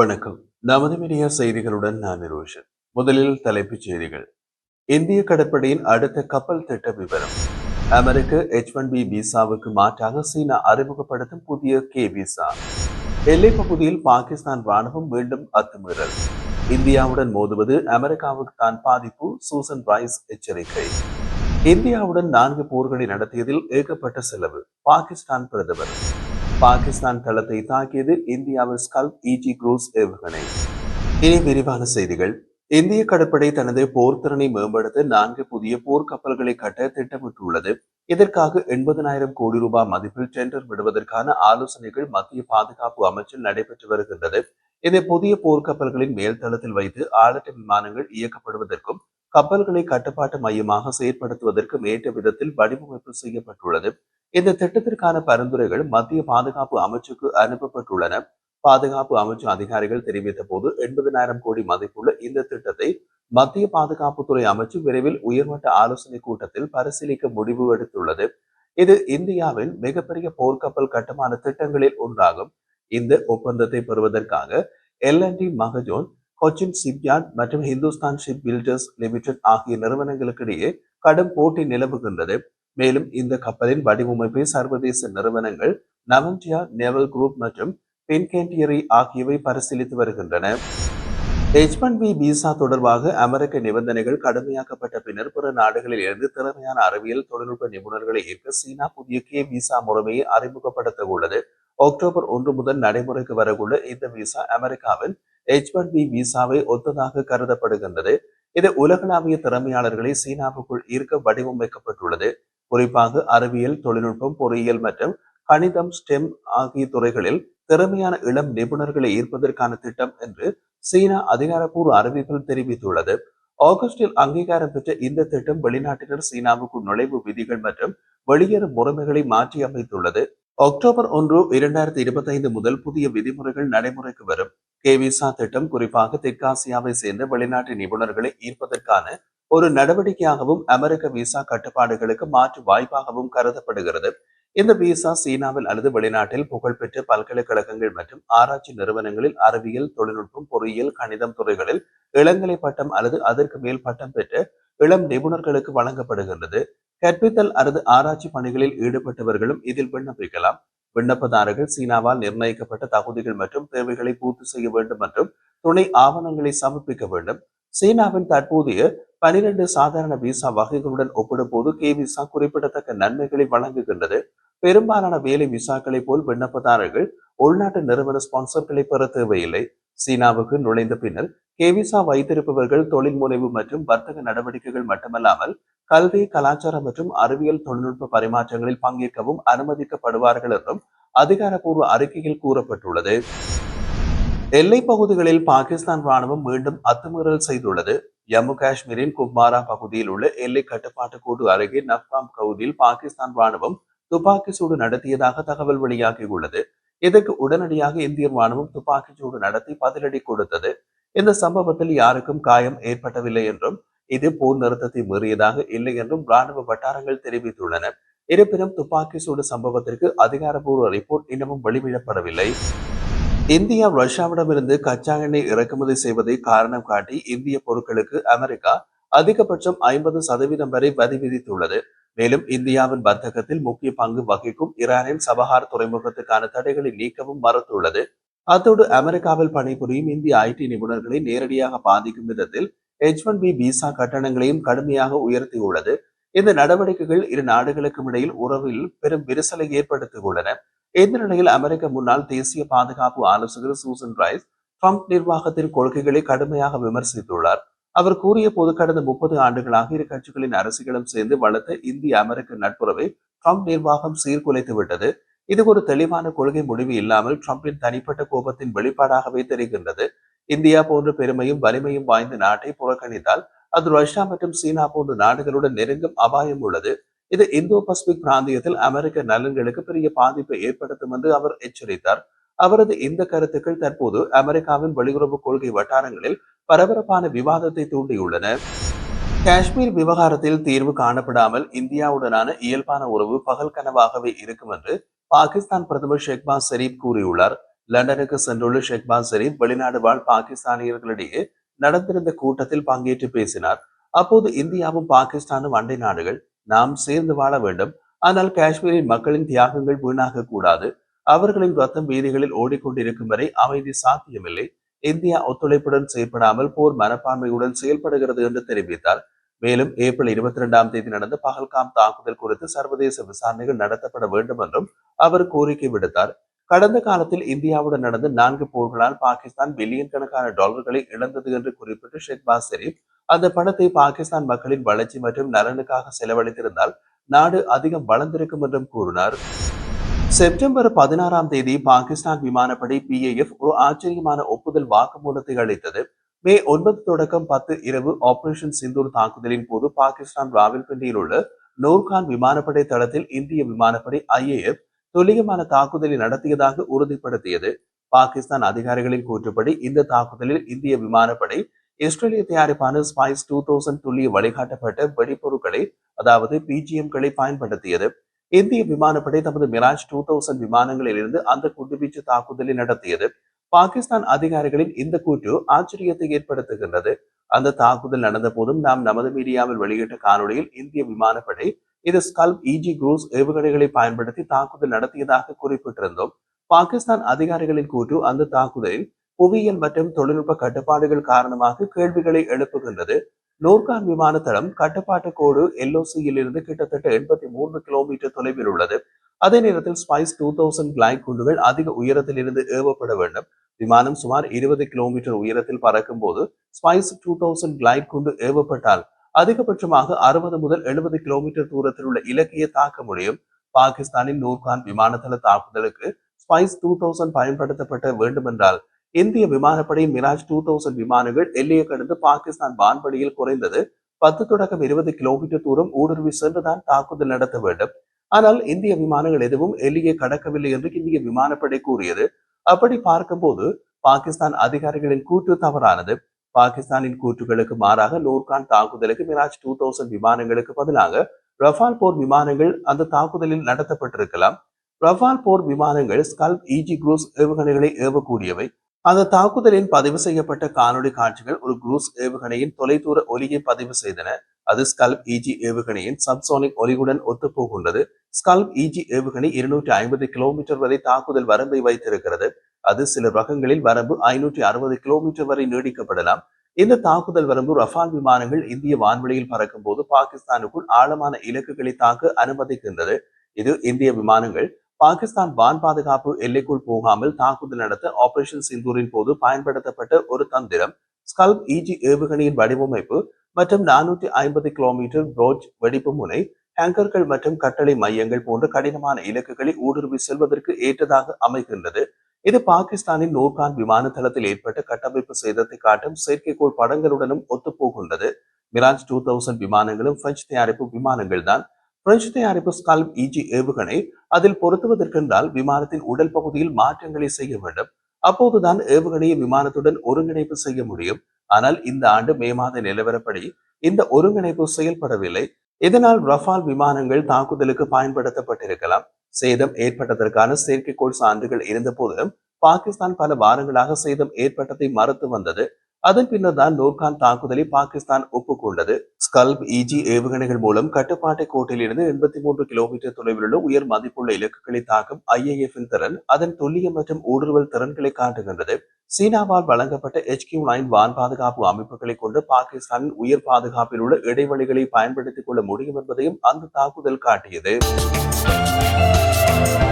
வணக்கம். நமது மீடியா செய்திகளுடன் நான் நிரோஷன் முதலில் தலைப்புச் செய்திகள். இந்திய கடற்படையின் அடுத்த கப்பல் திட்ட விவரம் அமெரிக்க எச் ஒன் பி விசாவுக்கு மாற்றாக சீனா அறிமுகப்படுத்தும் புதிய கே விசா. எல்லை பகுதியில் பாகிஸ்தான் ராணுவம் மீண்டும் அத்துமீறல். இந்தியாவுடன் மோதுவது அமெரிக்காவுக்கு தான் பாதிப்பு சூசன் ரைஸ் எச்சரிக்கை. இந்தியாவுடன் நான்கு போர்களை நடத்தியதில் ஏகப்பட்ட செலவு பாகிஸ்தான் பிரதமர். பாகிஸ்தான் தளத்தை தாக்கியதில் இந்தியாவின் ஸ்கல்ப் இஜி குரூஸ் ஏவுகணை. இனி விரிவான செய்திகள். இந்திய கடற்படை தனது போர்த்திறனை மேம்படுத்த நான்கு புதிய போர்க்கப்பல்களை கட்ட திட்டமிட்டுள்ளது. இதற்காக எண்பதனாயிரம் கோடி ரூபாய் மதிப்பில் டெண்டர் விடுவதற்கான ஆலோசனைகள் மத்திய பாதுகாப்பு அமைச்சில் நடைபெற்று வருகின்றது. இதை புதிய போர்க்கப்பல்களின் மேல்தளத்தில் வைத்து ஆளட்ட விமானங்கள் இயக்கப்படுவதற்கும் கப்பல்களை கட்டுப்பாட்டு மையமாக செயற்படுத்துவதற்கு ஏற்ற விதத்தில் வடிவமைப்பு செய்யப்பட்டுள்ளது. இந்த திட்டத்திற்கான பரிந்துரைகள் மத்திய பாதுகாப்பு அமைச்சுக்கு அனுப்பப்பட்டுள்ளன. பாதுகாப்பு அமைச்சு அதிகாரிகள் தெரிவித்த போது எண்பதனாயிரம் கோடி மதிப்புள்ள இந்த திட்டத்தை மத்திய பாதுகாப்புத்துறை அமைச்சு விரைவில் உயர்மட்ட ஆலோசனை கூட்டத்தில் பரிசீலிக்க முடிவு எடுத்துள்ளது. இது இந்தியாவின் மிகப்பெரிய போர்க்கப்பல் கட்டுமான திட்டங்களில் ஒன்றாகும். இந்த ஒப்பந்தத்தை பெறுவதற்காக L T Mazagon Cochin shipyard மற்றும் ஹிந்துஸ்தான் ஷிப் பில்டர்ஸ் லிமிடெட் ஆகிய நிறுவனங்களுக்கிடையே கடும் போட்டி நிலவுகின்றது. மேலும் இந்த கப்பலின் வடிவமைப்பை சர்வதேச நிறுவனங்கள் நவன்டியா நேவல் குரூப் மற்றும் பென்கேண்டியரி ஆகியவை பரிசீலித்து வருகின்றன. எச் ஒன் பி விசா தொடர்பாக அமெரிக்க நிபந்தனைகள் கடுமையாக்கப்பட்ட பின்னர் பிற நாடுகளில் இருந்து திறமையான அறிவியல் தொழில்நுட்ப நிபுணர்களை ஈர்க்க சீனா புதிய கே விசா முறைமையை அறிமுகப்படுத்த உள்ளது அக்டோபர் ஒன்று முதல் நடைமுறைக்கு வரவுள்ள இந்த விசா அமெரிக்காவின் எச் ஒன் பி விசாவை ஒத்ததாக கருதப்படுகின்றது. இது உலகளாவிய திறமையாளர்களை சீனாவுக்குள் ஈர்க்க வடிவமைக்கப்பட்டுள்ளது. குறிப்பாக அறிவியல் தொழில்நுட்பம் பொறியியல் மற்றும் கணிதம் ஸ்டெம் ஆகிய துறைகளில் திறமையான இளம் நிபுணர்களை ஈர்ப்பதற்கான திட்டம் என்று சீனா அதிகாரப்பூர்வ அறிவிப்பில் தெரிவித்துள்ளது. ஆகஸ்டில் அங்கீகாரம் பெற்ற இந்த திட்டம் வெளிநாட்டினர் சீனாவுக்குள் நுழைவு விதிகள் மற்றும் வெளியேறும் முறைமைகளை மாற்றி அமைத்துள்ளது அக்டோபர் ஒன்று இரண்டாயிரத்தி இருபத்தி ஐந்து முதல் புதிய விதிமுறைகள் நடைமுறைக்கு வரும். கேவிசா திட்டம் குறிப்பாக தெற்காசியாவை சேர்ந்த வெளிநாட்டு நிபுணர்களை ஈர்ப்பதற்கான ஒரு நடவடிக்கையாகவும் அமெரிக்க விசா கட்டுப்பாடுகளுக்கு மாற்று வாய்ப்பாகவும் கருதப்படுகிறது. இந்த விசா சீனாவில் அல்லது வெளிநாட்டில் புகழ்பெற்ற பல்கலைக்கழகங்கள் மற்றும் ஆராய்ச்சி நிறுவனங்களில் அறிவியல் தொழில்நுட்பம் பொறியியல் கணிதம் துறைகளில் இளங்கலை பட்டம் அல்லது அதற்கு மேல் பட்டம் பெற்ற இளம் நிபுணர்களுக்கு வழங்கப்படுகின்றது. கற்பித்தல் அல்லது ஆராய்ச்சி பணிகளில் ஈடுபட்டவர்களும் இதில் விண்ணப்பிக்கலாம். விண்ணப்பதாரர்கள் சீனாவால் நிர்ணயிக்கப்பட்ட தகுதிகள் மற்றும் தேவைகளை பூர்த்தி செய்ய வேண்டும் மற்றும் துணை ஆவணங்களை சமர்ப்பிக்க வேண்டும். சீனாவின் தற்போதைய பனிரெண்டு சாதாரண விசா வகைகளுடன் ஒப்பிடும்போது கே விசா குறிப்பிடத்தக்க நன்மைகளை வழங்குகின்றது. பெரும்பாலான வேலை விசாக்களை போல் விண்ணப்பதாரர்கள் உள்நாட்டு நிறுவன ஸ்பான்சர்களை பெற தேவையில்லை. சீனாவுக்கு நுழைந்த பின்னர் கே விசா வைத்திருப்பவர்கள் தொழில் முனைவு மற்றும் வர்த்தக நடவடிக்கைகள் மட்டுமல்லாமல் கல்வி கலாச்சாரம் மற்றும் அறிவியல் தொழில்நுட்ப பரிமாற்றங்களில் பங்கேற்கவும் அனுமதிக்கப்படுவார்கள் என்றும் அதிகாரப்பூர்வ அறிக்கையில் கூறப்பட்டுள்ளது. எல்லை பகுதிகளில் பாகிஸ்தான் ராணுவம் மீண்டும் அத்துமீறல் செய்துள்ளது. ஜம்மு காஷ்மீரின் குப்மாரா பகுதியில் உள்ள எல்லை கட்டுப்பாட்டு கோடு அருகே நப்காம் பகுதியில் பாகிஸ்தான் ராணுவம் துப்பாக்கி சூடு நடத்தியதாக தகவல் வெளியாகியுள்ளது. இதற்கு உடனடியாக இந்திய ராணுவம் துப்பாக்கி சூடு நடத்தி பதிலடி கொடுத்தது. இந்த சம்பவத்தில் யாருக்கும் காயம் ஏற்பட்டவில்லை என்றும் இது போர் நிறுத்தத்தை மீறியதாக இல்லை என்றும் ராணுவ வட்டாரங்கள் தெரிவித்துள்ளன. இருப்பினும் துப்பாக்கி சூடு சம்பவத்திற்கு அதிகாரப்பூர்வ ரிப்போர்ட் இன்னமும் வெளியிடப்படவில்லை. இந்தியா ரஷ்யாவிடமிருந்து கச்சா எண்ணெய் இறக்குமதி செய்வதை காரணம் காட்டி இந்திய பொருட்களுக்கு அமெரிக்கா அதிகபட்சம் ஐம்பது சதவீதம் வரை வரி விதித்துள்ளது. மேலும் இந்தியாவின் வர்த்தகத்தில் முக்கிய பங்கு வகிக்கும் ஈரானின் சபஹார் துறைமுகத்துக்கான தடைகளை நீக்கவும் மறுத்துள்ளது. அத்தோடு அமெரிக்காவில் பணிபுரியும் இந்திய ஐடி நிபுணர்களை நேரடியாக பாதிக்கும் விதத்தில் எச் ஒன் பி விசா கட்டணங்களையும் கடுமையாக உயர்த்தியுள்ளது. இந்த நடவடிக்கைகள் இரு நாடுகளுக்கும் இடையில் உறவில் பெரும் விரிசலை ஏற்படுத்தியுள்ளன. இந்த நிலையில் அமெரிக்க முன்னாள் தேசிய பாதுகாப்பு ஆலோசகர் சூசன் ரைஸ் ட்ரம்ப் நிர்வாகத்தின் கொள்கைகளை கடுமையாக விமர்சித்துள்ளார். அவர் கூறிய போது கடந்த முப்பது ஆண்டுகளாக இரு கட்சிகளின் அரசுகளும் சேர்ந்து வளர்த்த இந்திய அமெரிக்க நட்புறவை ட்ரம்ப் நிர்வாகம் சீர்குலைத்து விட்டது. இது ஒரு தெளிவான கொள்கை முடிவு இல்லாமல் ட்ரம்பின் தனிப்பட்ட கோபத்தின் வெளிப்பாடாகவே தெரிகின்றது. இந்தியா போன்ற பெருமையும் வலிமையும் வாய்ந்த நாட்டை புறக்கணித்தால் அது ரஷ்யா மற்றும் சீனா போன்ற நாடுகளுடன் நெருங்கும் அபாயம் உள்ளது. இது இந்தோ பசிபிக் பிராந்தியத்தில் அமெரிக்க நலன்களுக்கு பெரிய பாதிப்பை ஏற்படுத்தும் என்று அவர் எச்சரித்தார். அவரது இந்த கருத்துக்கள் தற்போது அமெரிக்காவின் வெளியுறவு கொள்கை வட்டாரங்களில் பரபரப்பான விவாதத்தை தூண்டியுள்ளன. காஷ்மீர் விவகாரத்தில் தீர்வு காணப்படாமல் இந்தியாவுடனான இயல்பான உறவு பகல் கனவாகவே இருக்கும் என்று பாகிஸ்தான் பிரதமர் ஷெக்பாஸ் ஷெரீப் கூறியுள்ளார். லண்டனுக்கு சென்றுள்ள ஷெக்பாஸ் ஷெரீப் வெளிநாடு வாழ் பாகிஸ்தானியர்களிடையே நடந்திருந்த கூட்டத்தில் பங்கேற்று பேசினார். அப்போது இந்தியாவும் பாகிஸ்தானும் அண்டை நாடுகள் நாம் சேர்ந்து வாழ வேண்டும். ஆனால் காஷ்மீரின் மக்களின் தியாகங்கள் வீணாக கூடாது. அவர்களின் ரத்தம் வீதிகளில் ஓடிக்கொண்டிருக்கும் வரை அமைதி சாத்தியமில்லை. இந்தியா ஒத்துழைப்புடன் செயல்படாமல் போர் மனப்பான்மையுடன் செயல்படுகிறது என்று தெரிவித்தார். மேலும் ஏப்ரல் இருபத்தி இரண்டாம் தேதி நடந்த பகல்காம் தாக்குதல் குறித்து சர்வதேச விசாரணைகள் நடத்தப்பட வேண்டும் என்றும் அவர் கோரிக்கை விடுத்தார். கடந்த காலத்தில் இந்தியாவுடன் நடந்த நான்கு போர்களால் பாகிஸ்தான் பில்லியன் கணக்கான டாலர்களை இழந்தது என்று குறிப்பிட்டு ஷெக்பாஸ் ஷெரீப் அந்த பணத்தை பாகிஸ்தான் மக்களின் வளர்ச்சி மற்றும் நலனுக்காக செலவழித்திருந்தால் நாடு அதிகம் வளர்ந்திருக்கும் என்றும் கூறினார். செப்டம்பர் பதினாறாம் தேதி பாகிஸ்தான் விமானப்படை பிஏஎஃப் ஒரு ஆச்சரியமான ஒப்புதல் வாக்குமூலத்தை அளித்தது. மே ஒன்பது தொடக்கம் பத்து இரவு ஆபரேஷன் சிந்தூர் தாக்குதலின் போது பாகிஸ்தான் ராவல்பிண்டியில் உள்ள நூர்கான் விமானப்படை தளத்தில் இந்திய விமானப்படை ஐஏஎஃப் துல்லியமான தாக்குதலை நடத்தியதாக உறுதிப்படுத்தியது. பாகிஸ்தான் அதிகாரிகளின் கூற்றுப்படி இந்த தாக்குதலில் இந்திய விமானப்படை இஸ்ரேலிய தயாரிப்பான ஸ்பைஸ் டூ தௌசண்ட் துல்லிய வழிகாட்டப்பட்ட வெடிப்பொருட்களை அதாவது பிஜிஎம்களை பயன்படுத்தியது. இந்திய விமானப்படை தமது மிராஜ் டூ தௌசண்ட் விமானங்களில் இருந்து அந்த குண்டுவீச்சு தாக்குதலை நடத்தியது. பாகிஸ்தான் அதிகாரிகளின் இந்த கூற்று ஆச்சரியத்தை ஏற்படுத்துகின்றது. அந்த தாக்குதல் நடந்த போதும் நாம் நமது மீடியாவில் வெளியிட்ட காணொலியில் இந்திய விமானப்படை இது ஸ்கல் இஜி குரூஸ் ஏவுகணைகளை பயன்படுத்தி தாக்குதல் நடத்தியதாக குறிப்பிட்டிருந்தோம். பாகிஸ்தான் அதிகாரிகளின் கூற்று அந்த தாக்குதலில் புவியியல் மற்றும் தொழில்நுட்ப கட்டுப்பாடுகள் காரணமாக கேள்விகளை எழுப்புகின்றது. நூர்கான் விமான தளம் கட்டுப்பாட்டு கோடு எல்ஓசியில் இருந்து கிட்டத்தட்ட எண்பத்தி மூன்று கிலோமீட்டர் தொலைவில் உள்ளது. அதே நேரத்தில் ஸ்பைஸ் டூ தௌசண்ட் கிளைட் குண்டுகள் அதிக உயரத்தில் இருந்து ஏவப்பட வேண்டும். விமானம் சுமார் இருபது கிலோமீட்டர் உயரத்தில் பறக்கும் போது ஸ்பைஸ் டூ தௌசண்ட் கிளைட் குண்டு ஏவப்பட்டால் அதிகபட்சமாக அறுபது முதல் எழுபது கிலோமீட்டர் தூரத்தில் உள்ள இலக்கையை தாக்க முடியும் பாகிஸ்தானின் நூர்கான் விமானத்தள தாக்குதலுக்கு ஸ்பைஸ் டூ தௌசண்ட் பயன்படுத்தப்பட்ட வேண்டுமென்றால் இந்திய விமானப்படை மிராஜ் டூ தௌசண்ட் விமானங்கள் எல்லையை கடந்து பாகிஸ்தான் வான்படியில் குறைந்தது பத்து தொடக்கம் இருபது கிலோமீட்டர் தூரம் ஊடுருவி சென்றுதான் தாக்குதல் நடத்த வேண்டும். ஆனால் இந்திய விமானங்கள் எதுவும் எல்லையை கடக்கவில்லை என்று இந்திய விமானப்படை கூறியது. அப்படி பார்க்கும்போது பாகிஸ்தான் அதிகாரிகளின் கூற்று தவறானது. பாகிஸ்தானின் கூற்றுகளுக்கு மாறாக நூர்கான் தாக்குதலுக்கு மிராஜ் டூ தௌசண்ட் விமானங்களுக்கு பதிலாக ரஃபால் போர் விமானங்கள் அந்த தாக்குதலில் நடத்தப்பட்டிருக்கலாம். ரஃபால் போர் விமானங்கள் ஸ்கல் இஜி குரூஸ் ஏவுகணைகளை ஏவக்கூடியவை. அந்த தாக்குதலின் பதிவு செய்யப்பட்ட காணொலி காட்சிகள் ஒரு குரூஸ் ஏவுகணையின் தொலைதூர ஒலியை பதிவு செய்தன. அது ஸ்கல்ப் இஜி ஏவுகணையின் சப்சோனிக் ஒலியுடன் ஒத்துப்போகின்றது. ஸ்கல்ப் இஜி ஏவுகணை இருநூற்றி ஐம்பது கிலோமீட்டர் வரை தாக்குதல் வரம்பை வைத்திருக்கிறது. அது சில ரகங்களில் வரம்பு ஐநூற்றி அறுபது கிலோமீட்டர் வரை நீடிக்கப்படலாம். இந்த தாக்குதல் வரம்பு ரஃபால் விமானங்கள் இந்திய வான்வெளியில் பறக்கும் போது பாகிஸ்தானுக்குள் ஆழமான இலக்குகளை தாக்க அனுமதிக்கின்றது. இது இந்திய விமானங்கள் பாகிஸ்தான் வான் பாதுகாப்பு எல்லைக்குள் போகாமல் தாக்குதல் நடத்த ஆபரேஷன் சிந்தூரின் போது பயன்படுத்தப்பட்ட ஒரு தந்திரம் ஸ்கல்ப் இஜி ஏவுகணையின் வடிவமைப்பு மற்றும் நானூற்றி ஐம்பது கிலோமீட்டர் ப்ரோஜ் வெடிப்பு முனை ஹேங்கர்கள் மற்றும் கட்டளை மையங்கள் போன்ற கடினமான இலக்குகளை ஊடுருவி செல்வதற்கு ஏற்றதாக அமைகின்றது இது பாகிஸ்தானின் நூர்கான் விமான தளத்தில் ஏற்பட்ட கட்டமைப்பு சேதத்தை காட்டும் செயற்கைக்கோள் படங்களுடனும் ஒத்துப்போகின்றது. மிராஜ் டூ தௌசண்ட் விமானங்களும் பிரெஞ்சு தயாரிப்பு விமானங்கள் தான் பிரெஞ்சு தயாரிப்பு ஸ்கல்ப் இஜி ஏவுகணை அதில் பொருத்துவதற்கென்றால் விமானத்தின் உடல் பகுதியில் மாற்றங்களை செய்ய வேண்டும். அப்போதுதான் ஏவுகணையை விமானத்துடன் ஒருங்கிணைப்பு செய்ய முடியும். ஆனால் இந்த ஆண்டு மே மாத நிலவரப்படி இந்த ஒருங்கிணைப்பு செயல்படவில்லை. இதனால் ரஃபால் விமானங்கள் தாக்குதலுக்கு பயன்படுத்தப்பட்டிருக்கலாம். சேதம் ஏற்பட்டதற்கான செயற்கைக்கோள் சான்றுகள் இருந்த போதிலும் பாகிஸ்தான் பல வாரங்களாக சேதம் ஏற்பட்டதை மறுத்து வந்தது. அதன் பின்னர் தான் நூர்கான் தாக்குதலை பாகிஸ்தான் ஒப்புக்கொண்டது. ஸ்கல்ப் இஜி ஏவுகணைகள் மூலம் கட்டுப்பாட்டை கோட்டில் இருந்து எண்பத்தி மூன்று கிலோமீட்டர் தொலைவில் உள்ள உயர் மதிப்புள்ள இலக்குகளை தாக்கும் ஐஏஎஃபின் திறன் அதன் துல்லியம் மற்றும் ஊடுருவல் திறன்களை காட்டுகின்றது. சீனாவால் வழங்கப்பட்ட கியூ நைன் வான் பாதுகாப்பு அமைப்புகளை கொண்டு பாகிஸ்தானின் உயர் பாதுகாப்பில் உள்ள இடைவெளிகளை பயன்படுத்திக் கொள்ள முடியும் என்பதையும் அந்த தாக்குதல் காட்டியது. Thank you.